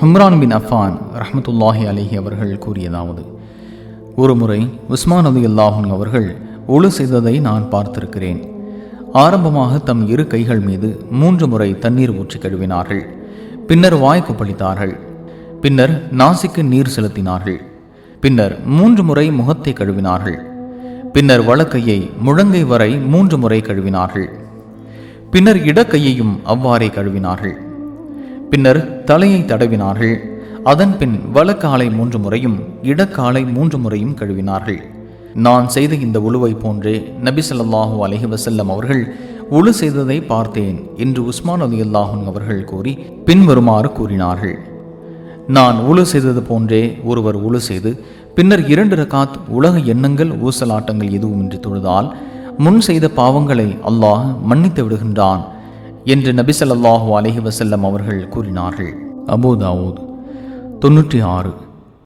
ஹம்ரான் பின் அஃபான் ரஹமத்துல்லாஹி அலிஹி அவர்கள் கூறியதாவது ஒருமுறை உஸ்மான் அலி அல்லாஹூன் அவர்கள் ஒழு செய்ததை நான் பார்த்திருக்கிறேன். ஆரம்பமாக தம் இரு கைகள் மீது மூன்று முறை தண்ணீர் ஊற்றி கழுவினார்கள். பின்னர் வாய்க்கு பளித்தார்கள் பின்னர் நாசிக்கு நீர் செலுத்தினார்கள். பின்னர் மூன்று முறை முகத்தை கழுவினார்கள். பின்னர் வழக்கையை முழங்கை வரை மூன்று முறை கழுவினார்கள். பின்னர் இடக்கையையும் அவ்வாறே கழுவினார்கள். பின்னர் தலையை தடவினார்கள். அதன் பின் வலக்காலை மூன்று முறையும் இடக்காலை மூன்று முறையும் கழுவினார்கள். நான் செய்த இந்த உழுவை போன்றே நபி ஸல்லல்லாஹு அலைஹி அவர்கள் உழு செய்ததை பார்த்தேன் என்று உஸ்மான் அலி அல்லாஹன் அவர்கள் கூறி பின்வருமாறு கூறினார்கள். நான் உழு செய்தது போன்றே ஒருவர் உழு செய்து பின்னர் இரண்டு ரகாத் உலக எண்ணங்கள் ஊசலாட்டங்கள் எதுவுமின்றி தொழுதால் முன் செய்த பாவங்களை அல்லாஹ் மன்னித்து விடுகின்றான். என்று நபி ஸல்லல்லாஹு அலைஹி வஸல்லம் அவர்கள் கூறினார்கள். அபு தாவூத் தொன்னூற்றி ஆறு.